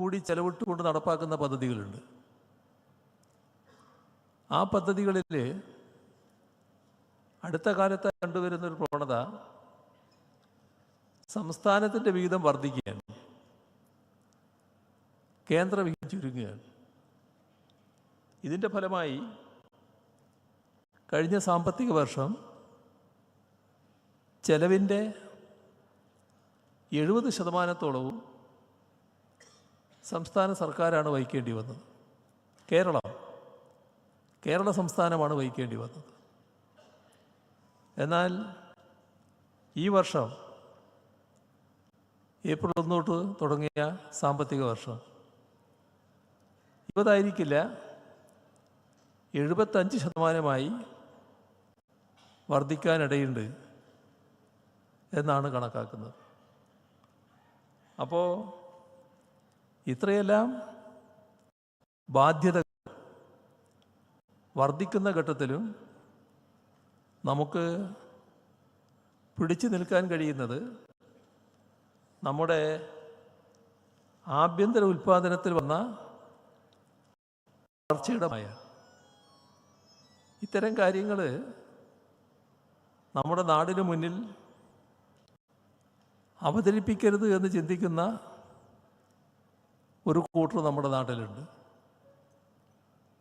കൂടി ചെലവിട്ടുകൊണ്ട് നടപ്പാക്കുന്ന പദ്ധതികളുണ്ട്. ആ പദ്ധതികളിൽ അടുത്ത കാലത്ത് കണ്ടുവരുന്ന ഒരു പ്രവണത സംസ്ഥാനത്തിന്റെ വിഹിതം വർദ്ധിക്കുകയാണ്. കേന്ദ്ര വിഹിതം ചുരുങ്ങുകയാണ്. ഇതിന്റെ ഫലമായി കഴിഞ്ഞ സാമ്പത്തിക വർഷം ചെലവിന്റെ എഴുപത് ശതമാനത്തോളവും സംസ്ഥാന സർക്കാരാണ് വഹിക്കേണ്ടി വന്നത്. കേരളം കേരള സംസ്ഥാനമാണ് വഹിക്കേണ്ടി വന്നത്. എന്നാൽ ഈ വർഷം ഏപ്രിൽ ഒന്ന് തൊട്ട് തുടങ്ങിയ സാമ്പത്തിക വർഷം ഇരുപതായിരിക്കില്ല എഴുപത്തഞ്ച് ശതമാനമായി വർദ്ധിക്കാനിടയുണ്ട് എന്നാണ് കണക്കാക്കുന്നത്. അപ്പോൾ ഇത്രയെല്ലാം ബാധ്യത വർദ്ധിക്കുന്ന ഘട്ടത്തിലും നമുക്ക് പിടിച്ചു നിൽക്കാൻ കഴിയുന്നത് നമ്മുടെ ആഭ്യന്തര ഉൽപ്പാദനത്തിൽ വന്ന വളർച്ചയുടമായ ഇത്തരം കാര്യങ്ങൾ നമ്മുടെ നാടിന് മുന്നിൽ അവതരിപ്പിക്കരുത് എന്ന് ചിന്തിക്കുന്ന ഒരു കൂട്ടർ നമ്മുടെ നാട്ടിലുണ്ട്.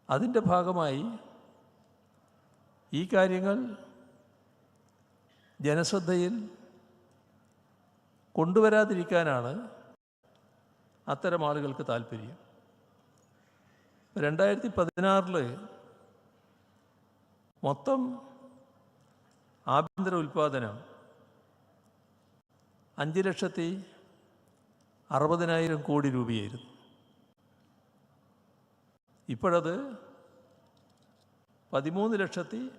അതിന്റെ ഭാഗമായി ഈ കാര്യങ്ങൾ ജനശ്രദ്ധയിൽ കൊണ്ടുവരാതിരിക്കാനാണ് അത്തരം ആളുകൾക്ക് താല്പര്യം. രണ്ടായിരത്തി പതിനാറിൽ മൊത്തം ആഭ്യന്തര ഉൽപ്പാദനം അഞ്ച് ലക്ഷത്തി അറുപതിനായിരം കോടി രൂപയായിരുന്നു. ഇപ്പോഴത് പതിമൂന്ന് ലക്ഷത്തി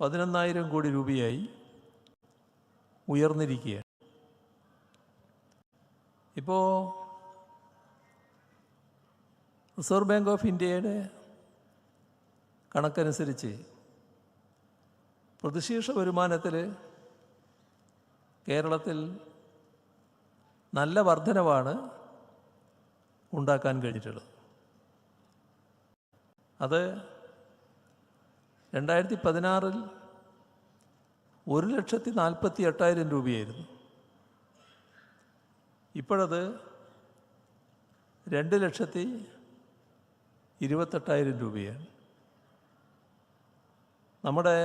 പതിനൊന്നായിരം കോടി രൂപയായി ഉയർന്നിരിക്കുകയാണ്. ഇപ്പോൾ റിസർവ് ബാങ്ക് ഓഫ് ഇന്ത്യയുടെ കണക്കനുസരിച്ച് പ്രതിശീർഷ വരുമാനത്തിൽ കേരളത്തിൽ നല്ല വർധനവാണ് ഉണ്ടാക്കാൻ കഴിഞ്ഞിട്ടുള്ളത്. അത് രണ്ടായിരത്തി പതിനാറിൽ ഒരു ലക്ഷത്തി നാൽപ്പത്തി എട്ടായിരം രൂപയായിരുന്നു. ഇപ്പോഴത് രണ്ട് ലക്ഷത്തി ഇരുപത്തെട്ടായിരം രൂപയാണ്. നമ്മുടെ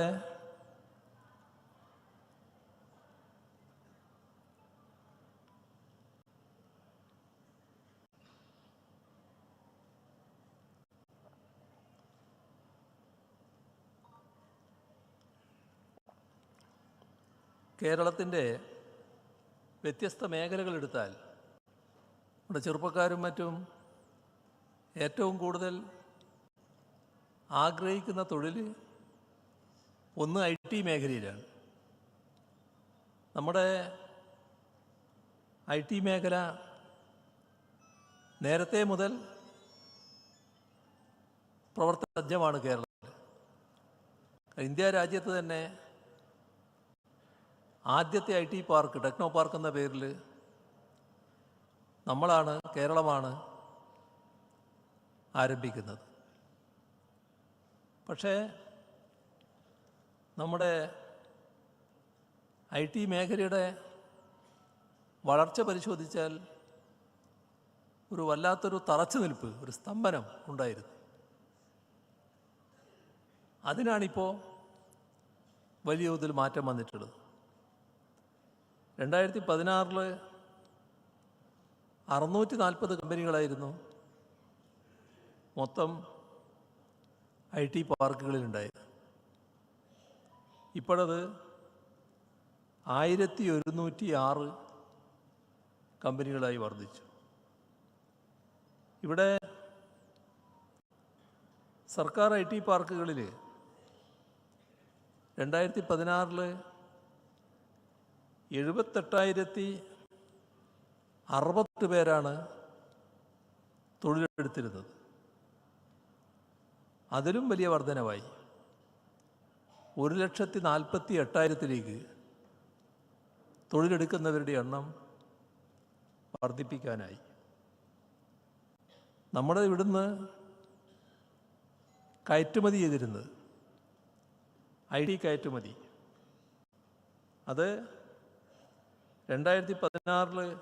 കേരളത്തിന്റെ വ്യത്യസ്ത മേഖലകൾ എടുത്താൽ നമ്മുടെ ചെറുപ്പക്കാരും മറ്റും ഏറ്റവും കൂടുതൽ ആഗ്രഹിക്കുന്ന തൊഴിൽ ഒന്ന് ഐ ടി മേഖലയിലാണ്. നമ്മുടെ ഐ ടി മേഖല നേരത്തെ മുതൽ പ്രവർത്തന സജ്ജമാണ് കേരളത്തിൽ. ഇന്ത്യ രാജ്യത്ത് തന്നെ ആദ്യത്തെ I T park techno park എന്ന പേരിൽ നമ്മളാണ് കേരളമാണ് ആരംഭിക്കുന്നത്. പക്ഷേ നമ്മുടെ ഐ ടി മേഖലയുടെ വളർച്ച പരിശോധിച്ചാൽ ഒരു വല്ലാത്തൊരു തറച്ചു നിൽപ്പ് ഒരു സ്തംഭനം ഉണ്ടായിരുന്നു. അതിനാണിപ്പോൾ വലിയ തോതിൽ മാറ്റം വന്നിട്ടുള്ളത്. രണ്ടായിരത്തി പതിനാറിൽ അറുന്നൂറ്റി നാൽപ്പത് കമ്പനികളായിരുന്നു മൊത്തം ഐ ടി പാർക്കുകളിലുണ്ടായത്. ഇപ്പോഴത് ആയിരത്തി ഒരുന്നൂറ്റി ആറ് കമ്പനികളായി വർദ്ധിച്ചു. ഇവിടെ സർക്കാർ ഐ ടി പാർക്കുകളിൽ രണ്ടായിരത്തി പതിനാറിൽ എഴുപത്തെട്ടായിരത്തി അറുപത്തെട്ട് പേരാണ് തൊഴിലെടുത്തിരുന്നത്. അതിലും വലിയ വർധനവായി. ഒരു ലക്ഷത്തി നാൽപ്പത്തി എട്ടായിരത്തിലേക്ക് തൊഴിലെടുക്കുന്നവരുടെ എണ്ണം വർദ്ധിപ്പിക്കാനായി. നമ്മുടെ ഇവിടുന്ന് കയറ്റുമതി ചെയ്തിരുന്നത് ഐ ഡി കയറ്റുമതി. അത് രണ്ടായിരത്തി പതിനാറിൽ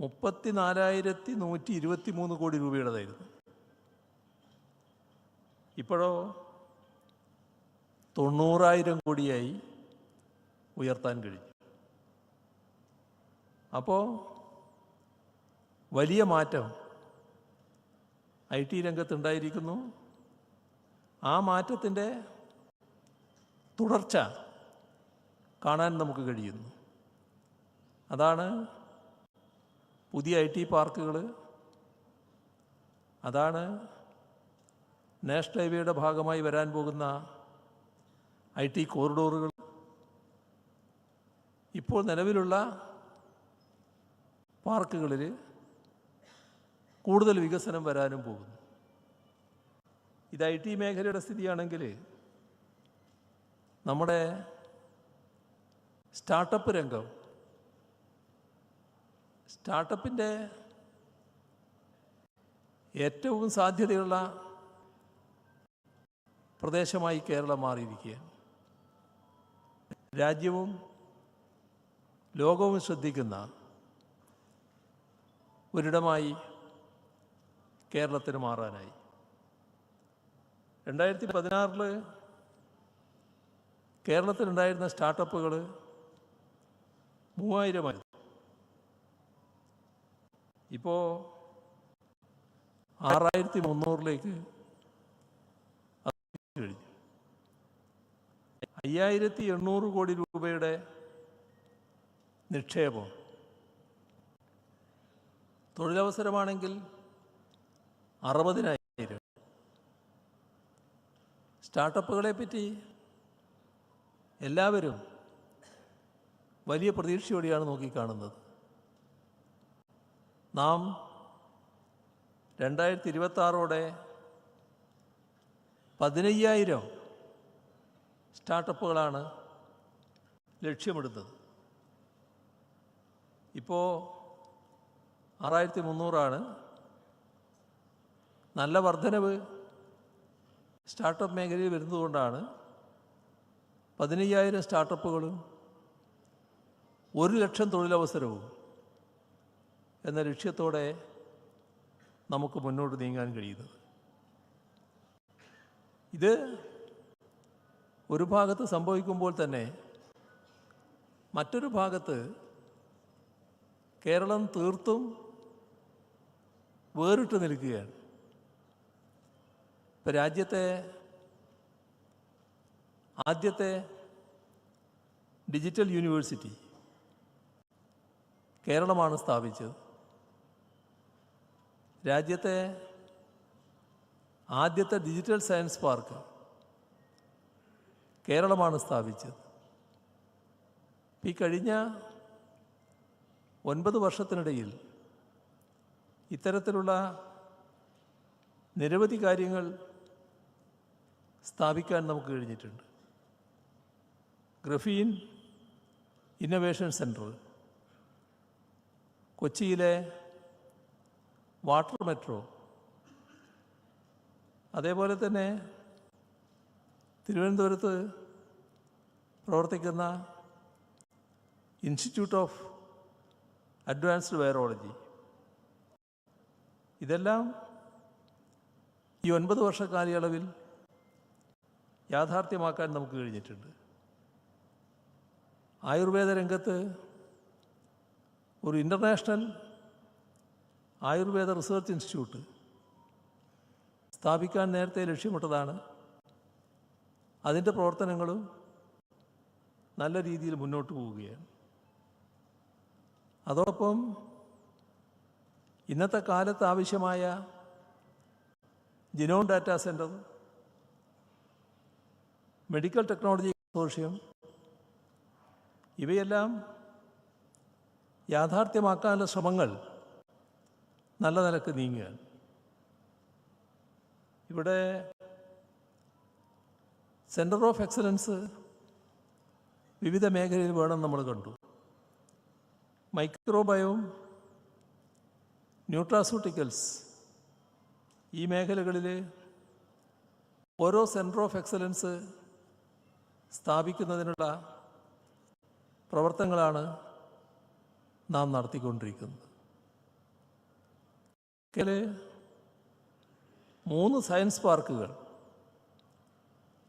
മുപ്പത്തി നാലായിരത്തി നൂറ്റി ഇരുപത്തി മൂന്ന് കോടി രൂപയുടേതായിരുന്നു. ഇപ്പോഴോ തൊണ്ണൂറായിരം കോടിയായി ഉയർത്താൻ കഴിഞ്ഞു. അപ്പോൾ വലിയ മാറ്റം ഐ ടി രംഗത്തുണ്ടായിരിക്കുന്നു. ആ മാറ്റത്തിന്റെ തുടർച്ച കാണാൻ നമുക്ക് കഴിയുന്നു. അതാണ് പുതിയ ഐ ടി പാർക്കുകൾ അതാണ് നാഷണൽ ഹൈവേയുടെ ഭാഗമായി വരാൻ പോകുന്ന ഐ ടി കോറിഡോറുകൾ. ഇപ്പോൾ നിലവിലുള്ള പാർക്കുകളിൽ കൂടുതൽ വികസനം വരാനും പോകുന്നു. ഇത് ഐ ടി മേഖലയുടെ സ്ഥിതിയാണെങ്കിൽ നമ്മുടെ സ്റ്റാർട്ടപ്പ് രംഗം സ്റ്റാർട്ടപ്പിന്റെ ഏറ്റവും സാധ്യതയുള്ള പ്രദേശമായി കേരളം മാറിയിരിക്കുകയാണ്. രാജ്യവും ലോകവും ശ്രദ്ധിക്കുന്ന ഒരിടമായി കേരളത്തിന് മാറാനായി. രണ്ടായിരത്തി പതിനാറിൽ കേരളത്തിലുണ്ടായിരുന്ന സ്റ്റാർട്ടപ്പുകൾ മൂവായിരമായിരുന്നു ഇപ്പോൾ ആറായിരത്തി മുന്നൂറിലേക്ക് കഴിഞ്ഞു. അയ്യായിരത്തി എണ്ണൂറ് കോടി രൂപയുടെ നിക്ഷേപം. തൊഴിലവസരമാണെങ്കിൽ അറുപതിനായിരം. സ്റ്റാർട്ടപ്പുകളെ പറ്റി എല്ലാവരും വലിയ പ്രതീക്ഷയോടെയാണ് നോക്കിക്കാണുന്നത്. നാം രണ്ടായിരത്തി ഇരുപത്തി ആറോടെ പതിനയ്യായിരം സ്റ്റാർട്ടപ്പുകളാണ് ലക്ഷ്യമിടുന്നത്. ഇപ്പോൾ ആറായിരത്തി മുന്നൂറാണ് നല്ല വർധനവ് സ്റ്റാർട്ടപ്പ് മേഖലയിൽ വരുന്നതുകൊണ്ടാണ് പതിനയ്യായിരം സ്റ്റാർട്ടപ്പുകളും ഒരു ലക്ഷം തൊഴിലവസരവും എന്ന ലക്ഷ്യത്തോടെ നമുക്ക് മുന്നോട്ട് നീങ്ങാൻ കഴിയുന്നത്. ഇത് ഒരു ഭാഗത്ത് സംഭവിക്കുമ്പോൾ തന്നെ മറ്റൊരു ഭാഗത്ത് കേരളം തീർത്തും വേറിട്ട് നിൽക്കുകയാണ്. ഇപ്പം രാജ്യത്തെ ആദ്യത്തെ ഡിജിറ്റൽ യൂണിവേഴ്സിറ്റി കേരളമാണ് സ്ഥാപിച്ചത്. രാജ്യത്തെ ആദ്യത്തെ ഡിജിറ്റൽ സയൻസ് പാർക്ക് കേരളമാണ് സ്ഥാപിച്ചത്. ഈ കഴിഞ്ഞ ഒൻപത് വർഷത്തിനിടയിൽ ഇത്തരത്തിലുള്ള നിരവധി കാര്യങ്ങൾ സ്ഥാപിക്കാൻ നമുക്ക് കഴിഞ്ഞിട്ടുണ്ട്. ഗ്രഫീൻ ഇന്നൊവേഷൻ സെന്റർ കൊച്ചിയിലെ വാട്ടർ മെട്രോ. അതേപോലെ തന്നെ തിരുവനന്തപുരത്ത് പ്രവർത്തിക്കുന്ന ഇൻസ്റ്റിറ്റ്യൂട്ട് ഓഫ് അഡ്വാൻസ്ഡ് വൈറോളജി. ഇതെല്ലാം ഈ ഒൻപത് വർഷ കാലയളവിൽ യാഥാർത്ഥ്യമാക്കാൻ നമുക്ക് കഴിഞ്ഞിട്ടുണ്ട്. ആയുർവേദ രംഗത്ത് ഒരു ഇന്റർനാഷണൽ ആയുർവേദ റിസർച്ച് ഇൻസ്റ്റിറ്റ്യൂട്ട് സ്ഥാപിക്കാൻ നേരത്തെ ലക്ഷ്യമിട്ടതാണ് അതിന്റെ പ്രവർത്തനങ്ങളും നല്ല രീതിയിൽ മുന്നോട്ട് പോവുകയാണ്. അതോടൊപ്പം ഇന്നത്തെ കാലത്ത് ആവശ്യമായ genome data centre medical technology consortium ഇവയെല്ലാം യാഥാർത്ഥ്യമാക്കാനുള്ള ശ്രമങ്ങൾ നല്ല നിലയ്ക്ക് നീങ്ങുകയാണ് ഇവിടെ സെന്റർ ഓഫ് എക്സലൻസ് വിവിധ മേഖലയിൽ വേണം നമ്മൾ കണ്ടു. മൈക്രോബയോം ന്യൂട്രാസ്യൂട്ടിക്കൽസ് ഈ മേഖലകളിൽ ഓരോ സെന്റർ ഓഫ് എക്സലൻസ് സ്ഥാപിക്കുന്നതിനുള്ള പ്രവർത്തനങ്ങളാണ് നാം നടത്തിക്കൊണ്ടിരിക്കുന്നത്. കേരള മൂന്ന് സയൻസ് പാർക്കുകൾ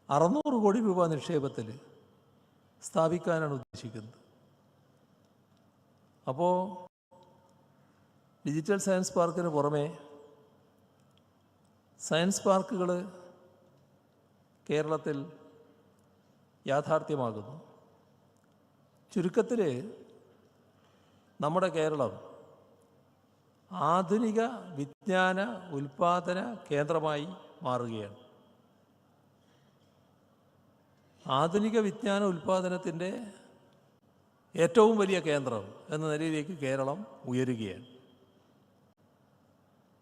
അറുന്നൂറ് കോടി രൂപ നിക്ഷേപത്തിൽ സ്ഥാപിക്കാനാണ് ഉദ്ദേശിക്കുന്നത്. അപ്പോൾ ഡിജിറ്റൽ സയൻസ് പാർക്കിന് പുറമേ സയൻസ് പാർക്കുകൾ കേരളത്തിൽ യാഥാർത്ഥ്യമാകുന്നു. ചുരുക്കത്തിൽ നമ്മുടെ കേരളം ആധുനിക വിജ്ഞാന ഉൽപാദന കേന്ദ്രമായി മാറുകയാണ്. ആധുനിക വിജ്ഞാന ഉൽപാദനത്തിന്റെ ഏറ്റവും വലിയ കേന്ദ്രം എന്ന നിലയിലേക്ക് കേരളം ഉയരുകയാണ്.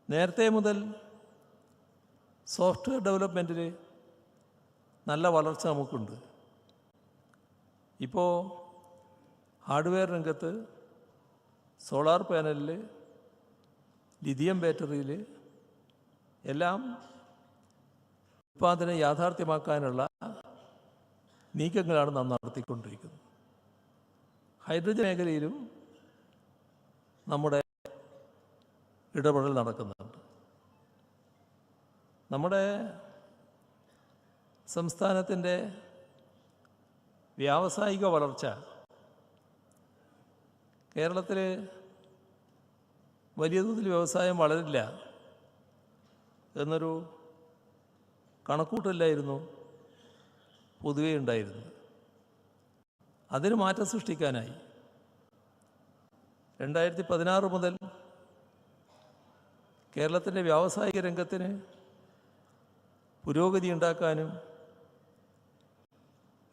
നേരത്തെ മുതൽ സോഫ്റ്റ്വെയർ ഡെവലപ്മെന്റിൽ നല്ല വളർച്ച നമുക്കുണ്ട്. ഇപ്പോൾ ഹാർഡ്വെയർ രംഗത്ത് സോളാർ പാനലിൽ ലിഥിയം ബാറ്ററിയിൽ എല്ലാം ഉൽപ്പാദനം യാഥാർത്ഥ്യമാക്കാനുള്ള നീക്കങ്ങളാണ് നാം നടത്തിക്കൊണ്ടിരിക്കുന്നത്. ഹൈഡ്രജൻ മേഖലയിലും നമ്മുടെ ഇടപെടൽ നടക്കുന്നുണ്ട്. നമ്മുടെ സംസ്ഥാനത്തിന്റെ വ്യാവസായിക വളർച്ച കേരളത്തിൽ വലിയ തോതിൽ വ്യവസായം വളരില്ല. എന്നൊരു കണക്കൂട്ടല്ലായിരുന്നു പൊതുവേ ഉണ്ടായിരുന്നത്. അതിന് മാറ്റം സൃഷ്ടിക്കാനായി. രണ്ടായിരത്തി പതിനാറ് മുതൽ കേരളത്തിന്റെ വ്യാവസായിക രംഗത്തിന് പുരോഗതി ഉണ്ടാക്കാനും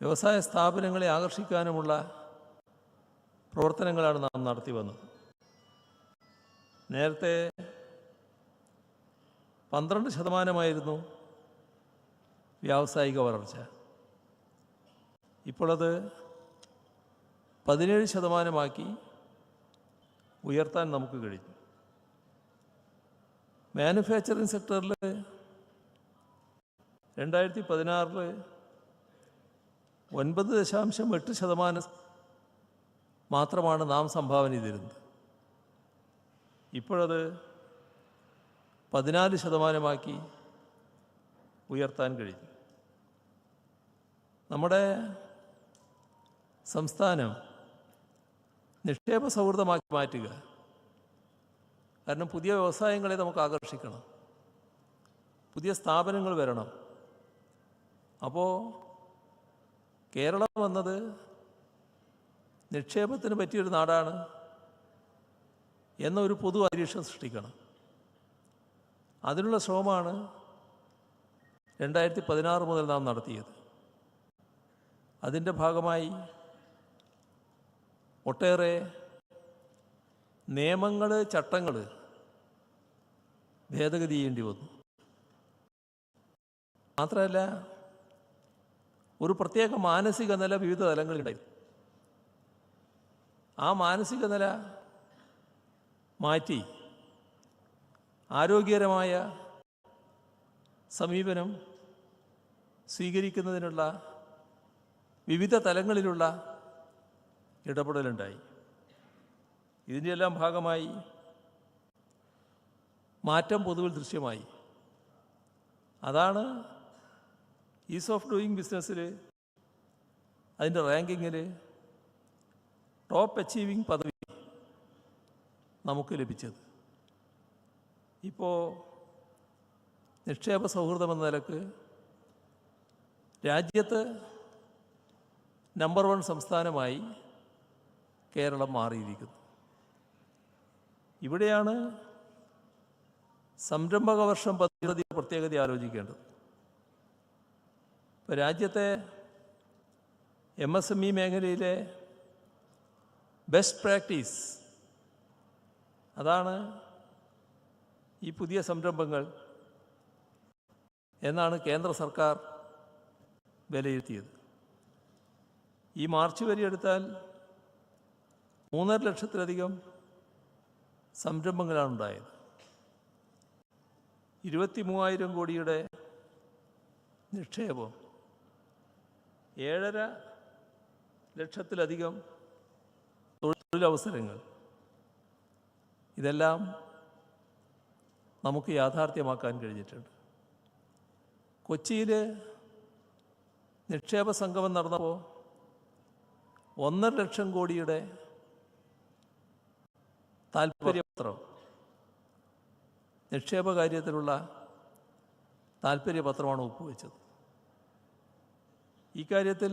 വ്യവസായ സ്ഥാപനങ്ങളെ ആകർഷിക്കാനുമുള്ള പ്രവർത്തനങ്ങളാണ് നാം നടത്തി വന്നത് നേരത്തെ പന്ത്രണ്ട് ശതമാനമായിരുന്നു വ്യാവസായിക വളർച്ച. ഇപ്പോഴത് പതിനേഴ് ശതമാനമാക്കി ഉയർത്താൻ നമുക്ക് കഴിഞ്ഞു. മാനുഫാക്ചറിങ് സെക്ടറിൽ രണ്ടായിരത്തി പതിനാറിൽ ഒൻപത് ദശാംശം എട്ട് ശതമാനം മാത്രമാണ് നാം സംഭാവന ചെയ്തിരുന്നത്. ഇപ്പോഴത് പതിനാല് ശതമാനമാക്കി ഉയർത്താൻ കഴിഞ്ഞു. നമ്മുടെ സംസ്ഥാനം നിക്ഷേപ സൗഹൃദമാക്കി മാറ്റുക കാരണം പുതിയ വ്യവസായങ്ങളെ നമുക്ക് ആകർഷിക്കണം പുതിയ സ്ഥാപനങ്ങൾ വരണം. അപ്പോൾ കേരളം എന്നത് നിക്ഷേപത്തിന് പറ്റിയൊരു നാടാണ്. എന്നൊരു പൊതു അന്തരീക്ഷം സൃഷ്ടിക്കണം. അതിനുള്ള ശ്രമമാണ് രണ്ടായിരത്തി പതിനാറ് മുതൽ നാം നടത്തിയത്. അതിന്റെ ഭാഗമായി ഒട്ടേറെ നിയമങ്ങൾ ചട്ടങ്ങൾ ഭേദഗതി ചെയ്യേണ്ടി വന്നു. മാത്രമല്ല ഒരു പ്രത്യേക മാനസിക നില വിവിധ തലങ്ങളിലുണ്ടായിരുന്നു. ആ മാനസിക നില മാറ്റി. ആരോഗ്യകരമായ സമീപനം സ്വീകരിക്കുന്നതിനുള്ള വിവിധ തലങ്ങളിലുള്ള ഇടപെടലുണ്ടായി. ഇതിന്റെയെല്ലാം ഭാഗമായി മാറ്റം പൊതുവിൽ ദൃശ്യമായി. അതാണ് ഈസ് ഓഫ് ഡൂയിങ് ബിസിനസ്സിൽ അതിന്റെ റാങ്കിങ്ങിൽ ടോപ്പ് അച്ചീവിങ് പദവി നമുക്ക് ലഭിച്ചത്. ഇപ്പോൾ നിക്ഷേപ സൗഹൃദം എന്ന നിലയ്ക്ക് രാജ്യത്ത് നമ്പർ വൺ സംസ്ഥാനമായി കേരളം മാറിയിരിക്കുന്നു. ഇവിടെയാണ് സംരംഭക വർഷം പദ്ധതി പ്രത്യേകത ആലോചിക്കേണ്ടത്. ഇപ്പോൾ രാജ്യത്തെ എം എസ് എം ഇ മേഖലയിലെ ബെസ്റ്റ് പ്രാക്ടീസ് അതാണ് ഈ പുതിയ സംരംഭങ്ങൾ എന്നാണ് കേന്ദ്ര സർക്കാർ വിലയിരുത്തിയത്. ഈ മാർച്ച് വരെ എടുത്താൽ മൂന്നര ലക്ഷത്തിലധികം സംരംഭങ്ങളാണ് ഉണ്ടായത്. ഇരുപത്തി മൂവായിരം കോടിയുടെ നിക്ഷേപം ഏഴര ലക്ഷത്തിലധികം തൊഴിലവസരങ്ങൾ. ഇതെല്ലാം നമുക്ക് യാഥാർത്ഥ്യമാക്കാൻ കഴിഞ്ഞിട്ടുണ്ട്. കൊച്ചിയിൽ നിക്ഷേപ സംഗമം നടന്നപ്പോൾ ഒന്നര ലക്ഷം കോടിയുടെ താല്പര്യപത്രം നിക്ഷേപ കാര്യത്തിലുള്ള താല്പര്യപത്രമാണ് ഒപ്പുവെച്ചത്. ഈ കാര്യത്തിൽ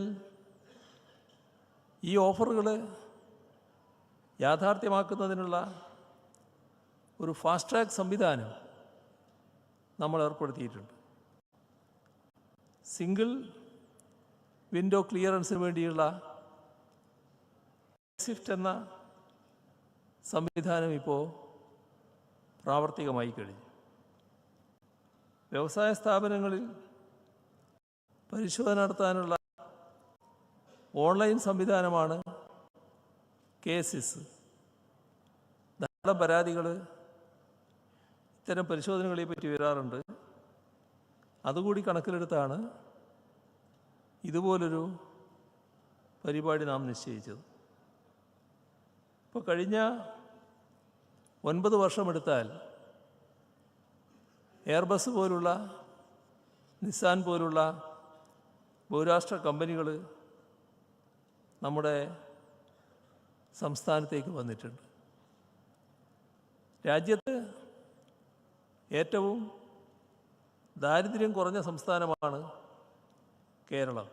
ഈ ഓഫറുകൾ യാഥാർത്ഥ്യമാക്കുന്നതിനുള്ള ഒരു ഫാസ്റ്റ് ട്രാക്ക് സംവിധാനം നമ്മൾ ഏർപ്പെടുത്തിയിട്ടുണ്ട്. സിംഗിൾ വിൻഡോ ക്ലിയറൻസിന് വേണ്ടിയുള്ള സ്വിഫ്റ്റ് എന്ന സംവിധാനം ഇപ്പോൾ പ്രാവർത്തികമായി കഴിഞ്ഞു. വ്യവസായ സ്ഥാപനങ്ങളിൽ പരിശോധന നടത്താനുള്ള ഓൺലൈൻ സംവിധാനമാണ് കേസിസ് ധാരാളം പരാതികൾ ഇത്തരം പരിശോധനകളെ പറ്റി വരാറുണ്ട്. അതുകൂടി കണക്കിലെടുത്താണ് ഇതുപോലൊരു പരിപാടി നാം നിശ്ചയിച്ചത്. ഇപ്പോൾ കഴിഞ്ഞ ഒൻപത് വർഷമെടുത്താൽ എയർബസ് പോലുള്ള നിസാൻ പോലുള്ള ബഹുരാഷ്ട്ര കമ്പനികൾ നമ്മുടെ സംസ്ഥാനത്തേക്ക് വന്നിട്ടുണ്ട്. രാജ്യത്ത് ഏറ്റവും ദാരിദ്ര്യം കുറഞ്ഞ സംസ്ഥാനമാണ് കേരളം.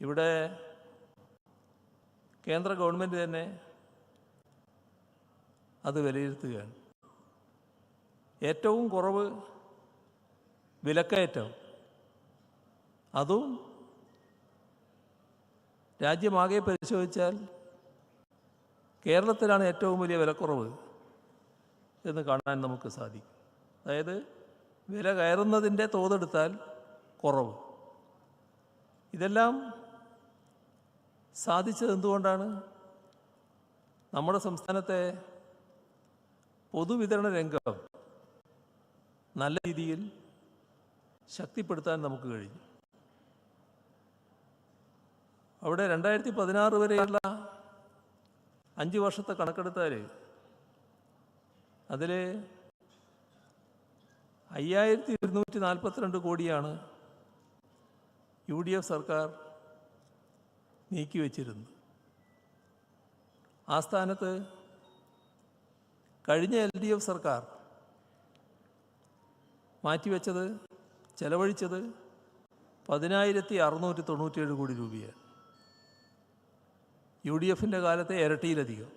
ഇവിടെ കേന്ദ്ര ഗവൺമെന്റ് തന്നെ അത് വിലയിരുത്തുകയാണ്. ഏറ്റവും കുറവ് വിലക്കയറ്റം. അതും രാജ്യമാകെ പരിശോധിച്ചാൽ കേരളത്തിലാണ് ഏറ്റവും വലിയ വിലക്കുറവ്. എന്ന് കാണാൻ നമുക്ക് സാധിക്കും. അതായത് വില കയറുന്നതിന്റെ തോതെടുത്താൽ കുറവ്. ഇതെല്ലാം സാധിച്ചത് എന്തുകൊണ്ടാണ്? നമ്മുടെ സംസ്ഥാനത്തെ പൊതുവിതരണ രംഗം നല്ല രീതിയിൽ ശക്തിപ്പെടുത്താൻ നമുക്ക് കഴിഞ്ഞു. അവിടെ രണ്ടായിരത്തി പതിനാറ് വരെയുള്ള അഞ്ച് വർഷത്തെ കണക്കെടുത്താൽ അതിൽ അയ്യായിരത്തി ഇരുന്നൂറ്റി നാൽപ്പത്തിരണ്ട് കോടിയാണ് യു ഡി എഫ് സർക്കാർ നീക്കിവെച്ചിരുന്നത് ആ സ്ഥാനത്ത് കഴിഞ്ഞ എൽ ഡി എഫ് സർക്കാർ മാറ്റിവെച്ചത് ചെലവഴിച്ചത് പതിനായിരത്തി അറുന്നൂറ്റി തൊണ്ണൂറ്റിയേഴ് കോടി രൂപയാണ്. യു ഡി എഫിന്റെ കാലത്തെ ഇരട്ടിയിലധികം.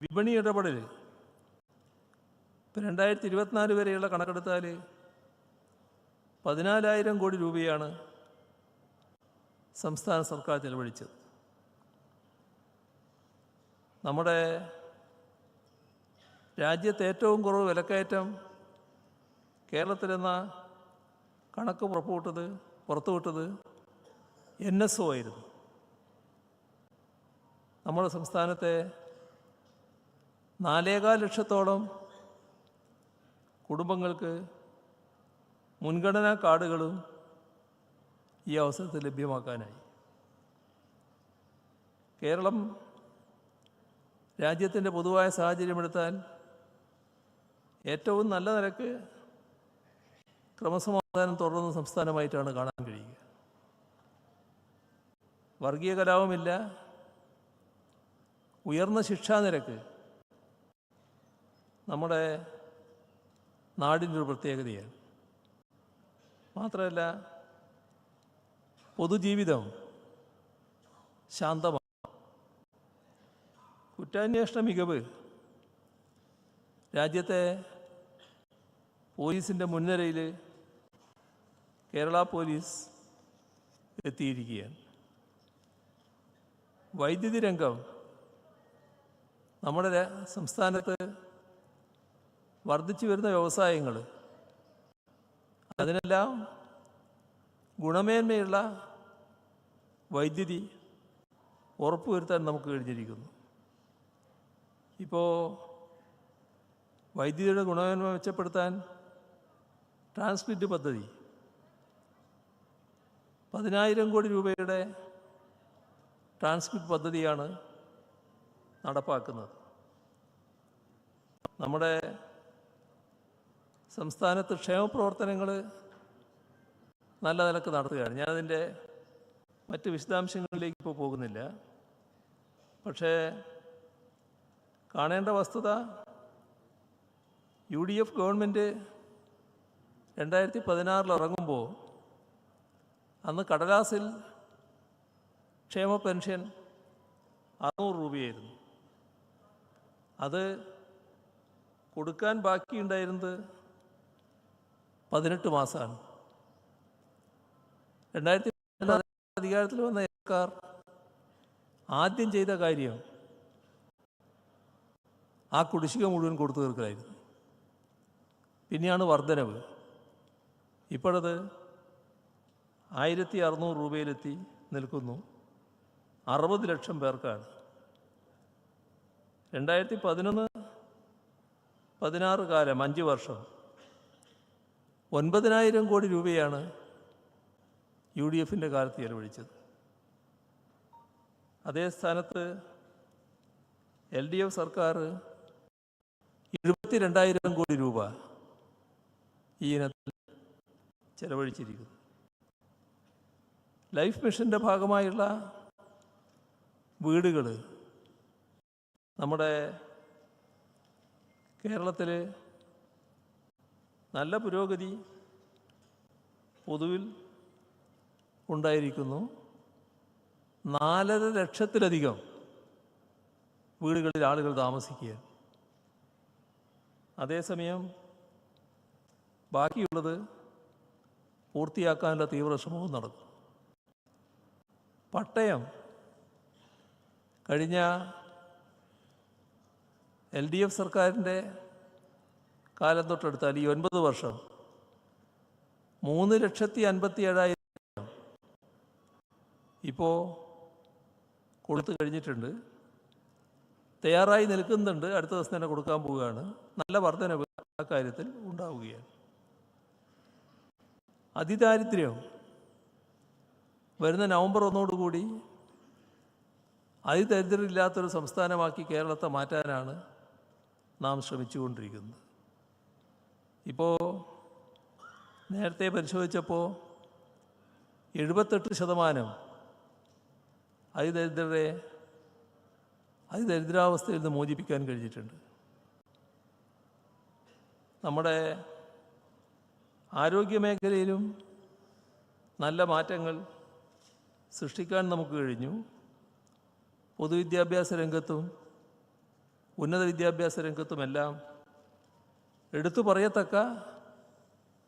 വിപണി ഇടപെടൽ ഇപ്പം രണ്ടായിരത്തി ഇരുപത്തിനാല് വരെയുള്ള കണക്കെടുത്താൽ പതിനാലായിരം കോടി രൂപയാണ് സംസ്ഥാന സർക്കാർ ചെലവഴിച്ചത്. നമ്മുടെ രാജ്യത്തെ ഏറ്റവും കുറവ് വിലക്കയറ്റം കേരളത്തിലെന്ന കണക്ക് പുറപ്പെട്ടത് പുറത്തുവിട്ടത് എൻ എസ് ഒ ആയിരുന്നു. നമ്മുടെ സംസ്ഥാനത്തെ നാലേകാൽ ലക്ഷത്തോളം കുടുംബങ്ങൾക്ക് മുൻഗണനാ കാർഡുകളും ഈ അവസരത്തിൽ ലഭ്യമാക്കാനായി. കേരളം രാജ്യത്തിന്റെ പൊതുവായ സാഹചര്യമെടുത്താൽ ഏറ്റവും നല്ല നിരക്ക് ക്രമസമാധാനം തുടർന്ന സംസ്ഥാനമായിട്ടാണ് കാണാൻ കഴിയുക. വർഗീയ കലാപമില്ല. ഉയർന്ന ശിക്ഷാ നിരക്ക് നമ്മുടെ നാടിന്റെ ഒരു പ്രത്യേകതയാണ്. മാത്രമല്ല പൊതുജീവിതം ശാന്തമാണ് കുറ്റാന്വേഷണ മികവ്. രാജ്യത്തെ പോലീസിന്റെ മുൻനിരയിൽ കേരള പോലീസ് എത്തിയിരിക്കുകയാണ്. വൈദ്യുതി രംഗം നമ്മുടെ സംസ്ഥാനത്ത് വർദ്ധിച്ചു വരുന്ന വ്യവസായങ്ങൾ. അതിനെല്ലാം ഗുണമേന്മയുള്ള വൈദ്യുതി ഉറപ്പുവരുത്താൻ നമുക്ക് കഴിഞ്ഞിരിക്കുന്നു. ഇപ്പോൾ വൈദ്യുതിയുടെ ഗുണമേന്മ മെച്ചപ്പെടുത്താൻ ട്രാൻസ്മിറ്റ് പദ്ധതി പതിനായിരം കോടി രൂപയുടെ ട്രാൻസ്മിറ്റ് പദ്ധതിയാണ് നടപ്പാക്കുന്നത്. നമ്മുടെ സംസ്ഥാനത്ത് ക്ഷേമപ്രവർത്തനങ്ങൾ നല്ല നിലയ്ക്ക് നടത്തുകയാണ്. ഞാനതിന്റെ മറ്റ് വിശദാംശങ്ങളിലേക്ക് ഇപ്പോൾ പോകുന്നില്ല. പക്ഷേ കാണേണ്ട വസ്തുത യു ഡി എഫ് ഗവൺമെന്റ് രണ്ടായിരത്തി പതിനാറിൽ ഇറങ്ങുമ്പോൾ അന്ന് കടലാസിൽ ക്ഷേമ പെൻഷൻ അറുന്നൂറ് രൂപയായിരുന്നു. അത് കൊടുക്കാൻ ബാക്കിയുണ്ടായിരുന്നത് പതിനെട്ട് മാസമാണ്. രണ്ടായിരത്തി അധികാരത്തിൽ വന്ന സർക്കാർ ആദ്യം ചെയ്ത കാര്യം ആ കുടിശ്ശിക മുഴുവൻ കൊടുത്തു തീർക്കലായിരുന്നു. പിന്നെയാണ് വർധനവ്. ഇപ്പോഴത് ആയിരത്തി അറുന്നൂറ് രൂപയിലെത്തി നിൽക്കുന്നു. അറുപത് ലക്ഷം പേർക്കാണ്. രണ്ടായിരത്തി പതിനൊന്ന് പതിനാറ് കാലം അഞ്ച് വർഷം. ഒൻപതിനായിരം കോടി രൂപയാണ് യു ഡി എഫിന്റെ കാലത്ത് ചെലവഴിച്ചത്. അതേ സ്ഥാനത്ത് എൽ ഡി എഫ് സർക്കാർ എഴുപത്തി രണ്ടായിരം കോടി രൂപ ഈ ഇനത്തിൽ ചെലവഴിച്ചിരിക്കുന്നു. ലൈഫ് മിഷന്റെ ഭാഗമായുള്ള വീടുകൾ നമ്മുടെ കേരളത്തിൽ നല്ല പുരോഗതി പൊതുവിൽ ഉണ്ടായിരിക്കുന്നു. നാലര ലക്ഷത്തിലധികം വീടുകളിൽ ആളുകൾ താമസിക്കുക. അതേസമയം ബാക്കിയുള്ളത് പൂർത്തിയാക്കാനുള്ള തീവ്രശ്രമവും നടക്കും പട്ടയം കഴിഞ്ഞ എൽ ഡി എഫ് സർക്കാരിന്റെ കാലം തൊട്ടെടുത്താൽ ഈ ഒൻപത് വർഷം മൂന്ന് ലക്ഷത്തി അൻപത്തി ഏഴായിരം ഇപ്പോൾ കൊടുത്തു കഴിഞ്ഞിട്ടുണ്ട്. തയ്യാറായി നിൽക്കുന്നുണ്ട്. അടുത്ത ദിവസം തന്നെ കൊടുക്കാൻ പോവുകയാണ്. നല്ല വർധനവ് ആ കാര്യത്തിൽ ഉണ്ടാവുകയാണ്. അതിദാരിദ്ര്യം വരുന്ന നവംബർ ഒന്നോടുകൂടി അതിദരിദ്രമില്ലാത്തൊരു സംസ്ഥാനമാക്കി കേരളത്തെ മാറ്റാനാണ് നാം ശ്രമിച്ചുകൊണ്ടിരിക്കുന്നത്. ഇപ്പോൾ നേരത്തെ പരിശോധിച്ചപ്പോൾ എഴുപത്തെട്ട് ശതമാനം അതിദരിദ്രരെ അതിദരിദ്രാവസ്ഥയിൽ നിന്ന് മോചിപ്പിക്കാൻ കഴിഞ്ഞിട്ടുണ്ട്. നമ്മുടെ ആരോഗ്യ മേഖലയിലും നല്ല മാറ്റങ്ങൾ സൃഷ്ടിക്കാൻ നമുക്ക് കഴിഞ്ഞു. പൊതുവിദ്യാഭ്യാസ രംഗത്തും ഉന്നത വിദ്യാഭ്യാസ രംഗത്തുമെല്ലാം എടുത്തു പറയത്തക്ക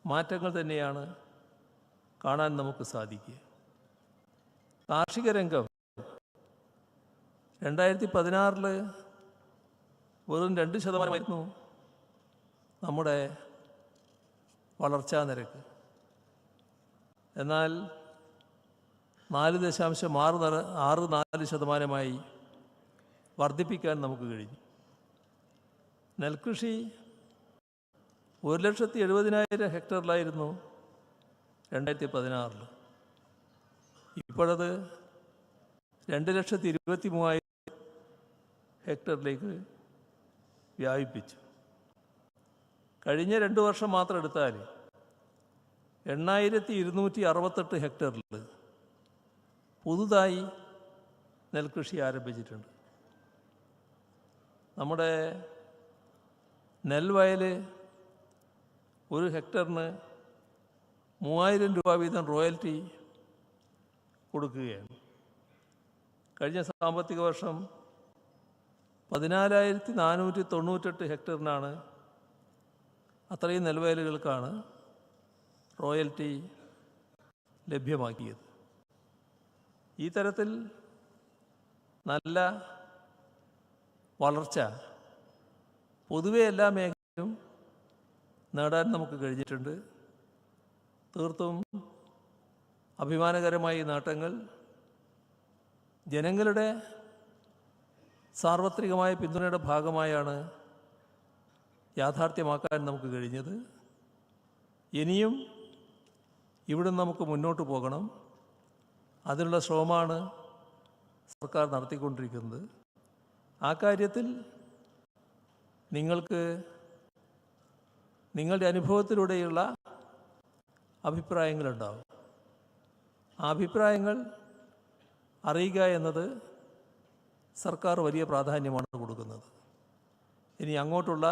മാറ്റങ്ങൾ തന്നെയാണ് കാണാൻ നമുക്ക് സാധിക്കുക. കാർഷിക രംഗം രണ്ടായിരത്തി പതിനാറിൽ വെറും രണ്ട് ശതമാനമായിരുന്നു നമ്മുടെ വളർച്ചാ നിരക്ക്. എന്നാൽ നാല് ദശാംശം ആറ് ആറ് നാല് ശതമാനമായി വർദ്ധിപ്പിക്കാൻ നമുക്ക് കഴിഞ്ഞു. നെൽകൃഷി ഒരു ലക്ഷത്തി എഴുപതിനായിരം ഹെക്ടറിലായിരുന്നു രണ്ടായിരത്തി പതിനാറിൽ ഇപ്പോഴത് രണ്ട് ലക്ഷത്തി ഇരുപത്തി മൂവായിരം ഹെക്ടറിലേക്ക് വ്യാപിപ്പിച്ചു. കഴിഞ്ഞ രണ്ട് വർഷം മാത്രം എടുത്താൽ എണ്ണായിരത്തി ഇരുന്നൂറ്റി അറുപത്തെട്ട് ഹെക്ടറിൽ പുതുതായി നെൽകൃഷി ആരംഭിച്ചിട്ടുണ്ട്. നമ്മുടെ നെൽവയൽ ഒരു ഹെക്ടറിന് മൂവായിരം രൂപ വീതം റോയൽറ്റി കൊടുക്കുകയാണ്. കഴിഞ്ഞ സാമ്പത്തിക വർഷം പതിനാലായിരത്തി നാനൂറ്റി തൊണ്ണൂറ്റെട്ട് ഹെക്ടറിനാണ് അത്രയും നെൽവയലുകൾക്കാണ് റോയൽറ്റി ലഭ്യമാക്കിയത്. ഈ തരത്തിൽ നല്ല വളർച്ച പൊതുവെ എല്ലാ മേഖലയിലും നേടാൻ നമുക്ക് കഴിഞ്ഞിട്ടുണ്ട്. തീർത്തും അഭിമാനകരമായ ഈ നേട്ടങ്ങൾ ജനങ്ങളുടെ സാർവത്രികമായ പിന്തുണയുടെ ഭാഗമായാണ് യാഥാർത്ഥ്യമാക്കാൻ നമുക്ക് കഴിഞ്ഞത്. ഇനിയും ഇവിടെ നമുക്ക് മുന്നോട്ട് പോകണം. അതിനുള്ള ശ്രമമാണ് സർക്കാർ നടത്തിക്കൊണ്ടിരിക്കുന്നത്. ആ കാര്യത്തിൽ നിങ്ങൾക്ക് നിങ്ങളുടെ അനുഭവത്തിലൂടെയുള്ള അഭിപ്രായങ്ങളുണ്ടാവും. ആ അഭിപ്രായങ്ങൾ അറിയുക എന്നത് സർക്കാർ വലിയ പ്രാധാന്യമാണ് കൊടുക്കുന്നത്. ഇനി അങ്ങോട്ടുള്ള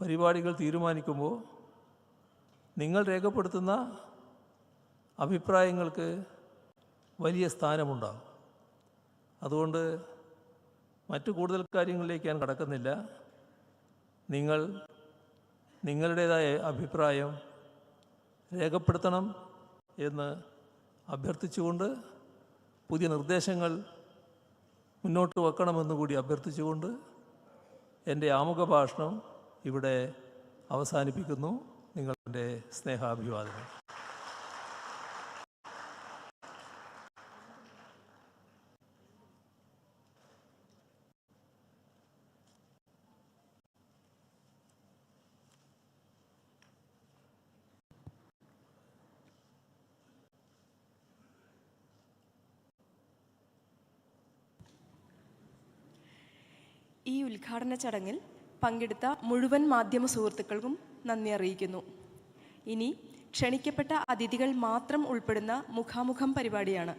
പരിപാടികൾ തീരുമാനിക്കുമ്പോൾ നിങ്ങൾ രേഖപ്പെടുത്തുന്ന അഭിപ്രായങ്ങൾക്ക് വലിയ സ്ഥാനമുണ്ടാകും. അതുകൊണ്ട് മറ്റു കൂടുതൽ കാര്യങ്ങളിലേക്ക് ഞാൻ കടക്കുന്നില്ല. നിങ്ങൾ നിങ്ങളുടേതായ അഭിപ്രായം രേഖപ്പെടുത്തണം എന്ന് അഭ്യർത്ഥിച്ചുകൊണ്ട് പുതിയ നിർദ്ദേശങ്ങൾ മുന്നോട്ട് വെക്കണമെന്ന് കൂടി അഭ്യർത്ഥിച്ചുകൊണ്ട് എന്റെ ആമുഖ ഭാഷണം ഇവിടെ അവസാനിപ്പിക്കുന്നു. നിങ്ങളുടെ സ്നേഹാഭിവാദനം ഈ ഉദ്ഘാടന ചടങ്ങിൽ പങ്കെടുത്ത മുഴുവൻ മാധ്യമ സുഹൃത്തുക്കൾക്കും നന്ദി അറിയിക്കുന്നു. ഇനി ക്ഷണിക്കപ്പെട്ട അതിഥികൾ മാത്രം ഉൾപ്പെടുന്ന മുഖാമുഖം പരിപാടിയാണ്.